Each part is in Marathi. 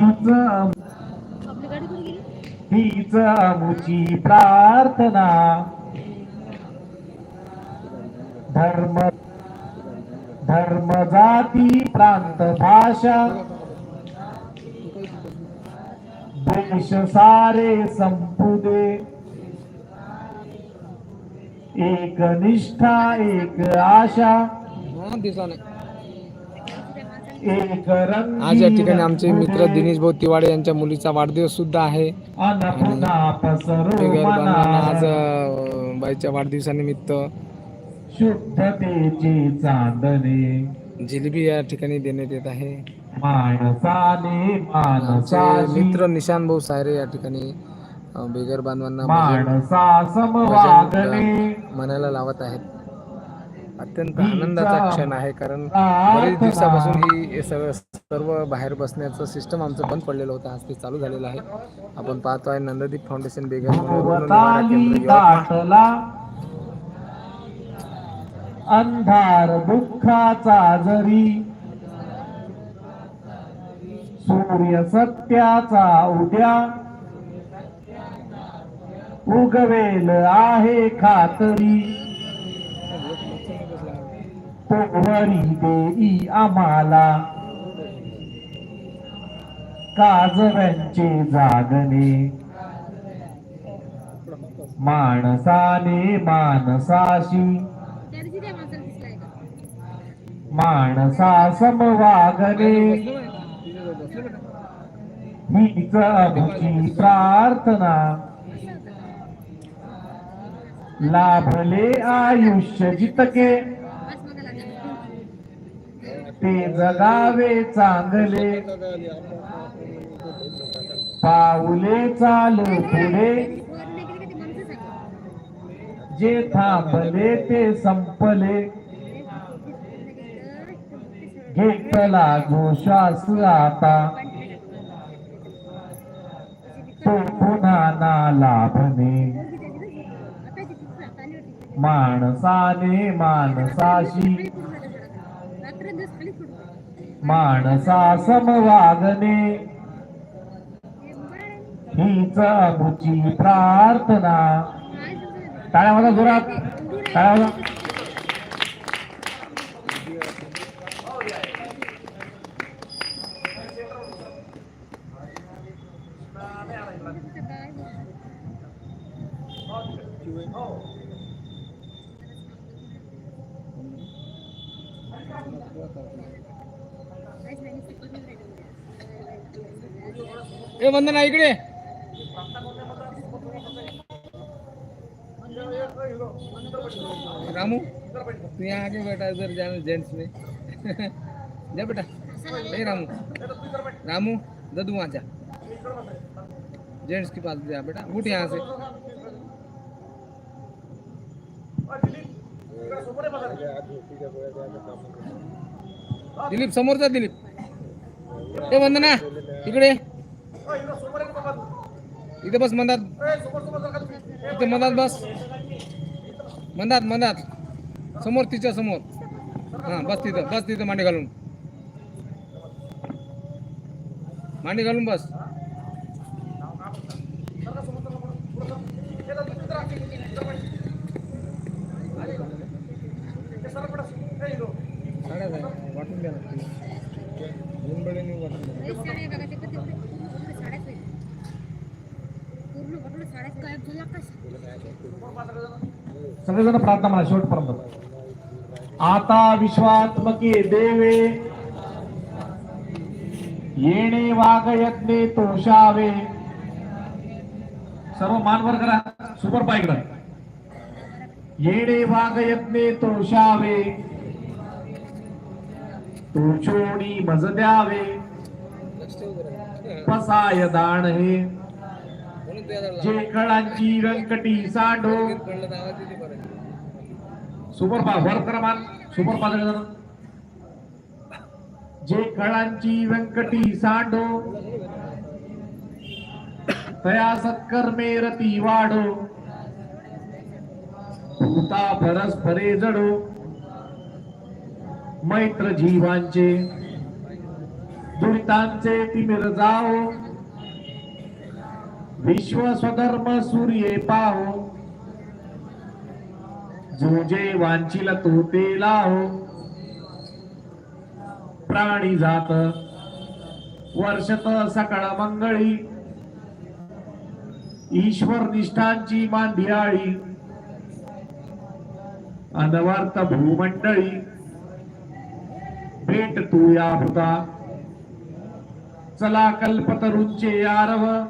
हीच हीच आमुची प्रार्थना. धर्म धर्म जाती प्रांत भाषा. देश सारे संपू दे एक निष्ठा एक आशा. दिसा रंग आज या ठिकाणी आमचे मित्र दिनेश भाऊ तिवाडे यांच्या मुलीचा वाढदिवस सुद्धा आहे. आज बाईच्या वाढदिवसानिमित्त जिलेबी या ठिकाणी देण्यात येत आहे. मित्र निशान भाऊ सायरे या ठिकाणी बेगर बांधवांना म्हणायला लावत आहेत. अत्यंत आनंदाचा क्षण आहे कारण बरेच दिवसापासून ही सगळं सर्व बाहेर बसण्याचं सिस्टम आमचं बंद पडलेलं होतं आज ते चालू झालेलं आहे. आपण पाहतो आहे नंददीप फाउंडेशन. दाटला. अंधार दुःखाचा जरी सूर्य सत्याचा उद्या उगवेल आहे खातरी. तोवरी देई आम्हाला. काजव्यांचे जागणे. माणसाने माणसाशी. माणसा समवागणे हीच अभुची प्रार्थना. लाभले आयुष्य जितके. ते जगावे चांगले. पाऊले चालू पुढे. जे थांबले ते संपले. घेतला घोषास आता. तो पुन्हा ना लाभणे माणसाने माणसाशी माणसा समवागणे हीच अमुची प्रार्थना. टाळ्या जोरात. टाळ्या ए वंदना इकडे. रामू तू यहाँ आगे बैठा इधर जाना जेंट्स में. जा बेटा. ए रामू. रामू ददू वहाँ जा. जेंट्स के पास जा बेटा. उठ यहाँ से. दिलीप समोर जा दिलीप. ए वंदना इकडे. इथे बस मंदात इथे मंदात बस. मंदात मंदात समोर तिच्या समोर. हा बस तिथं बस तिथं मांडी घालून. मांडी घालून बस. सगळेजण प्रार्थना म्हणा शेवटपर्यंत. आता विश्वात्मके देवे. येणे वाघ यज्ञे तोषावे. सर्व मानवर करा सुपर पायकडा येणे वाघ यज्ञे तोषावे. तोषोणी मज द्यावे. पसाय दाण हे. जेखळांची ते आता जे रंकटी सुपर वर क्रमांक सुपर पा जण व्यंकटी तया सत्कर्मे रती वाढो भूता परस्परे जडो. मैत्र जीवांचे दुरितांचे तिमिर जाओ विश्व स्वधर्म सूर्य पाहो. जो जे वांचिला तो ते लाहो. प्राणी जात वर्षत सकाळ मंगळी. ईश्वर निष्ठांची मांधियाळी. अनवर्त भूमंडळी. भेट तू या होता चला कल्पतरुंचे आरव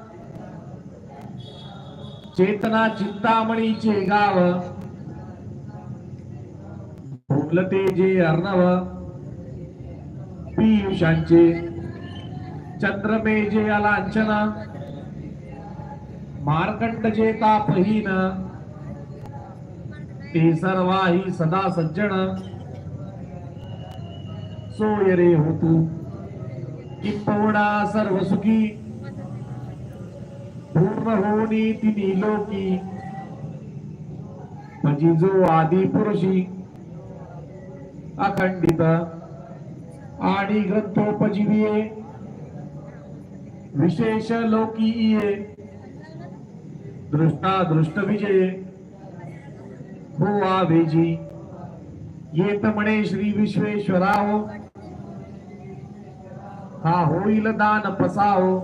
चेतना चिंतामणीचे गाव. भोगलते जे अर्णव. पियुषांचे. चंद्रमेजे अलांछना मार्कंड जे तापहीन. ते सर्वाही सदा सज्जन. सोयरे होतू. किंपवडा सर्व सुखी पूर्ण होनी तिनी लोकी. म्हणजे जो आदी पुरुषी अखंडित आणि ग्रंथोपजीवीये विशेष लोकीये दृष्टा दृष्ट विजय हो आवेजी येत म्हणे श्री विश्वेश्वराव. हा होईल दान पसाव.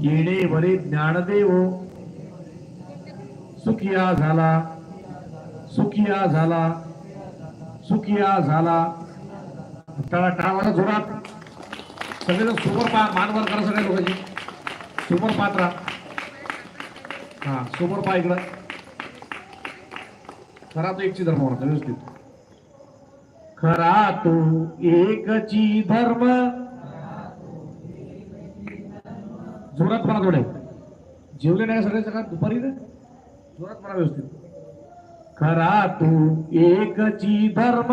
येणे वरे ज्ञानदेव. सुखिया झाला. सुखिया झाला. सुखिया झाला. त्याला टाळावाला जोरात. सगळे सुपर पा मानवर करा सगळ्या लोकांची. सुपर पात्रा. हा सुपर पा इकडं. खरा तो एकची धर्म होता व्यवस्थित. खरा तो एकची धर्म. जोरात म्हणा थोडे. जेवले नाही सगळे सगळ्यात दुपारी रे जोरात म्हणा व्यवस्थित. खरा तू एकची धर्म.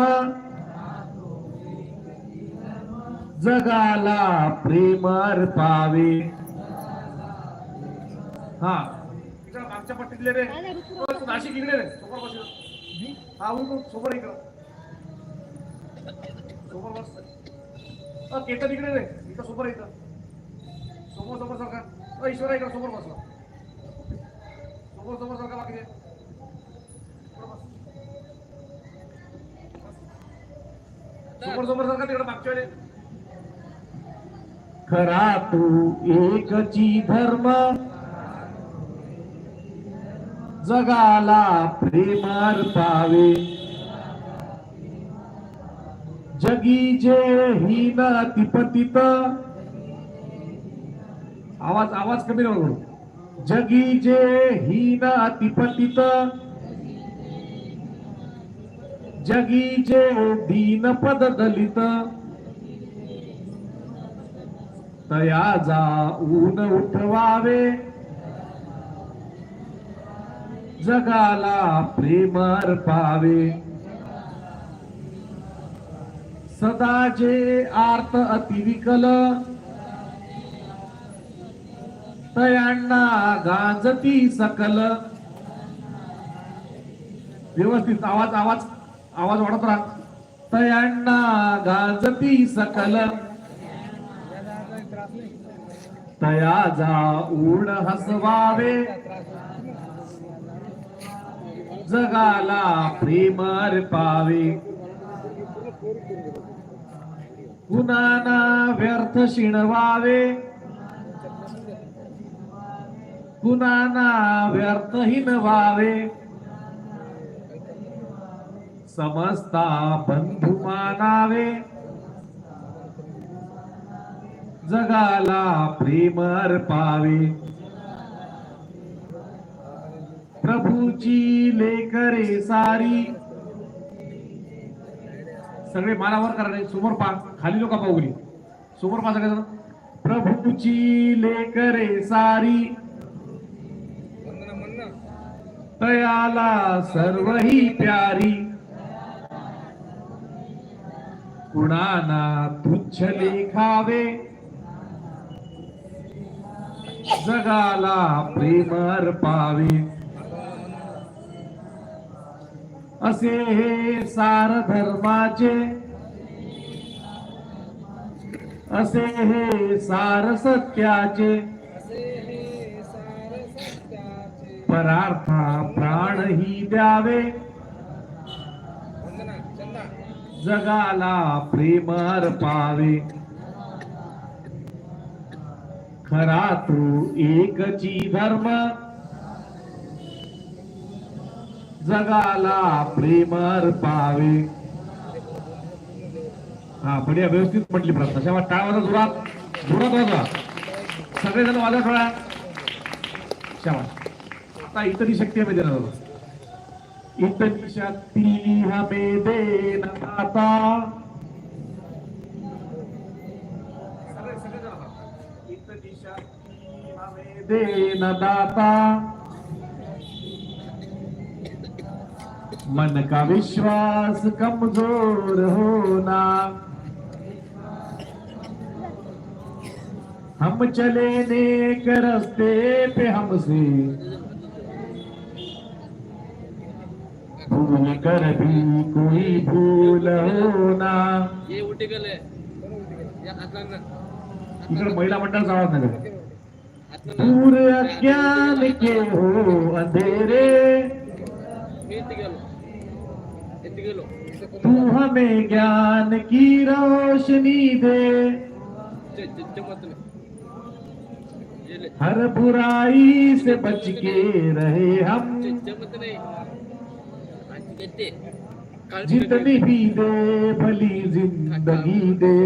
जगाला प्रेमर पावे हा. मागच्या पट्टीतले रे. नाशिक इकडे रे. समोर बस हा उठ उठ, इकडं. समोर बस. केतन इकडे रे. इथं समोर इथं. आता ईश्वर ईश्वरा इकडं समोर बसला. समोर समोर सरकार बाकी समोर समोर सरकार तिकडे मागच्या वेळेस खरा तू एकची धर्म. जगाला प्रेम पावे जगी जे हीन तिपतित आवाज आवाज कमी राहू जगी जे हीन तिपतित जगी जे दीन पद दलित तया जा ऊन उठवावे. जगाला प्रेमार पावे सदा जे आर्त अतिविकल. तयांना गांजती सकल. व्यवस्थित आवाज आवाज आवाज वाढत राहा. तयांना गांजती सकल. तया जाऊन हसवावे. जगाला प्रेम पावे कुणाना व्यर्थ शिणवावे. कुणाना व्यर्थहीन व्हावे समस्ता बंधू मानावे. जगाला प्रेम पावे प्रभूची लेकरे सारी. सगळे मानावर करणारे समोर पा खाली लोका पाहुली समोर पा सगळे प्रभूची लेकरे सारी. तयाला सर्व ही प्यारी. कुणाना तुच्छ लेखावे. जगाला प्रेम पावे असे हे सार धर्माचे. असे हे सार सत्याचे. परार्था प्राणही द्यावे. जगाला प्रेम अर्पावे. खरा तू एकची धर्म. जगाला प्रेम अर्पावे. हा बढिया व्यवस्थित म्हटली प्रश्न. तेव्हा टाळा जोरात जोरात वाजवा. सगळेजण वाजवा थोडा. शाबास आता इतरी शक्ती हमें आहोत. इतनी शक्ती हमें देना आता इतनी शक्ती हमें देना दाता मन का विश्वास कमज़ोर होना। हम चले नेक रास्ते पे हमसे भूल कर भी कोई भूल होना ये उठे गेले. या हातानं इकडे महिला मंडळाचा आवाज नाही दूर अज्ञान के हो अंधेरे. तू हमें ज्ञान की रोशनी दे. हर बुराई से बच के रहे हम. जितनी भी दे भली ज़िंदगी दे।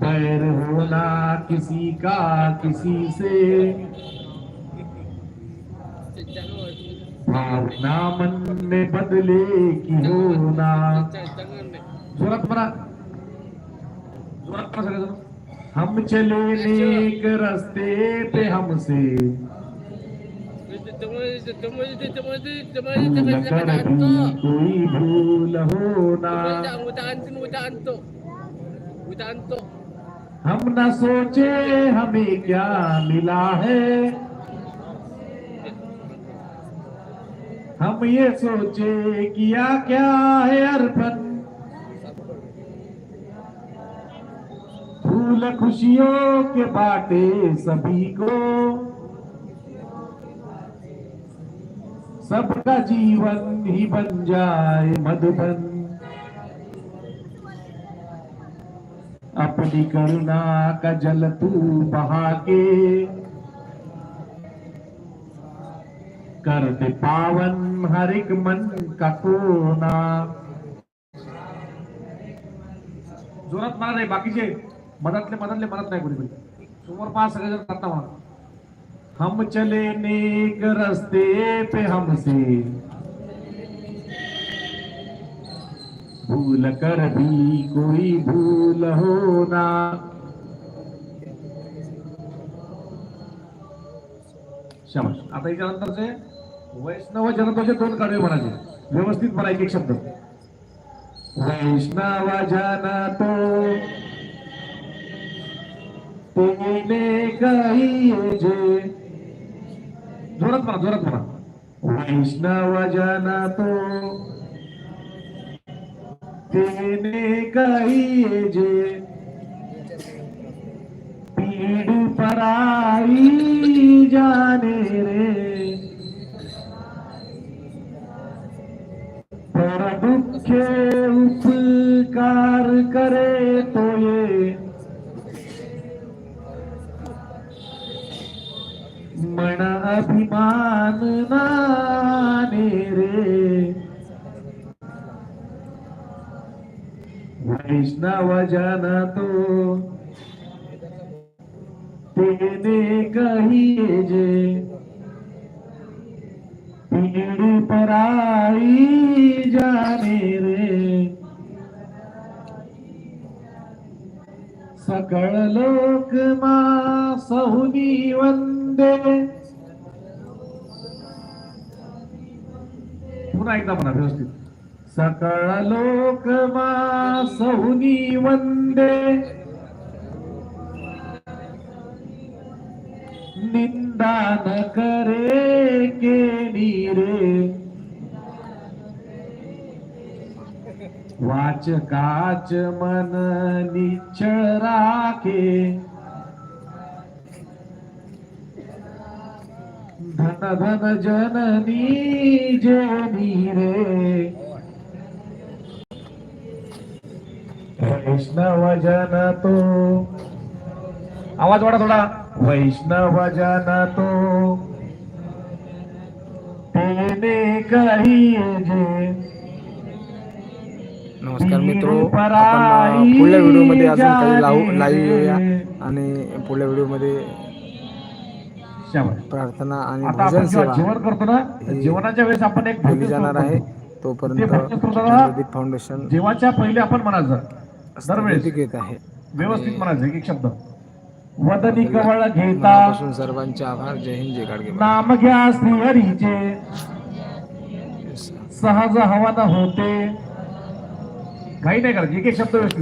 बैर होना किसी का किसी से। भावना मन में बदले की होना। म्हणा जोरात म्हणा हम चले नेक रास्ते पे हमसे। कोई हम न सोचे हमें क्या मिला है हम ये सोचे किया क्या है अर्पण फूल खुशियों के बाटे सभी को सबका जीवन ही बन जाए मधुबन। अपनी करुणा का जल तू बहा के कर दे पावन हर एक मन का कोना। जोरात मार नाही बाकीचे. मनातले मनातले मनात नाही कोणी समोर पाच सगळेजण करता म्हणा हम चले नेक रस्ते पे हमसे। भूल कर भी कोई भूल होना शाबाश आता याच्यानंतरचे वैष्णव जनताचे दोन कडवे म्हणायचे. व्यवस्थित म्हणायचे एक शब्द. वैष्णव जनतो तेने कही जे जोरात म्हणा जोरात म्हणा वैष्णव जन तो तेने कही जे पीड़ पराई जाने रे। पर दुखे उपकार करे तो ये मन अभिमान नाने रे. वैष्णव जन तो तेने कहिए जे पीड़ पराई जाने रे. सकळ लोक मा सहुनी वंद पुन्हा एकदा म्हणा व्यवस्थित. सकळ लोक मा सहुनी वंदे. निंदा न करे के नीरे वाचकाच मन निचळ राखे. धन जननी जनी रे। वैष्णव जन तो आवाज वाढा थोडा. वैष्णव जन तो तेने कही जे नमस्कार मित्रो आपण पुढल्या व्हिडिओमध्ये अजून काही लावू लाईव्ह येऊया आणि पुढल्या व्हिडिओमध्ये शाबास. प्रार्थना आणि भजन सेवा जेवण करतो जेवणाच्या वेळेस आपण एक भजन जाणार करतो. आहे. ते तोपर्यंत फाउंडेशन जेवाच्या पहिले आपण म्हणायचं दरवेळेस घेत आहे. व्यवस्थित म्हणायचं एक एक शब्द. वदनी कवळ घेता सर्वांचे आभार. जय हिंद जय गाडगे नाम घ्या श्रीहरीचे. सहज हवन होते. काही नाही करायचं एक एक शब्द व्यवस्थित.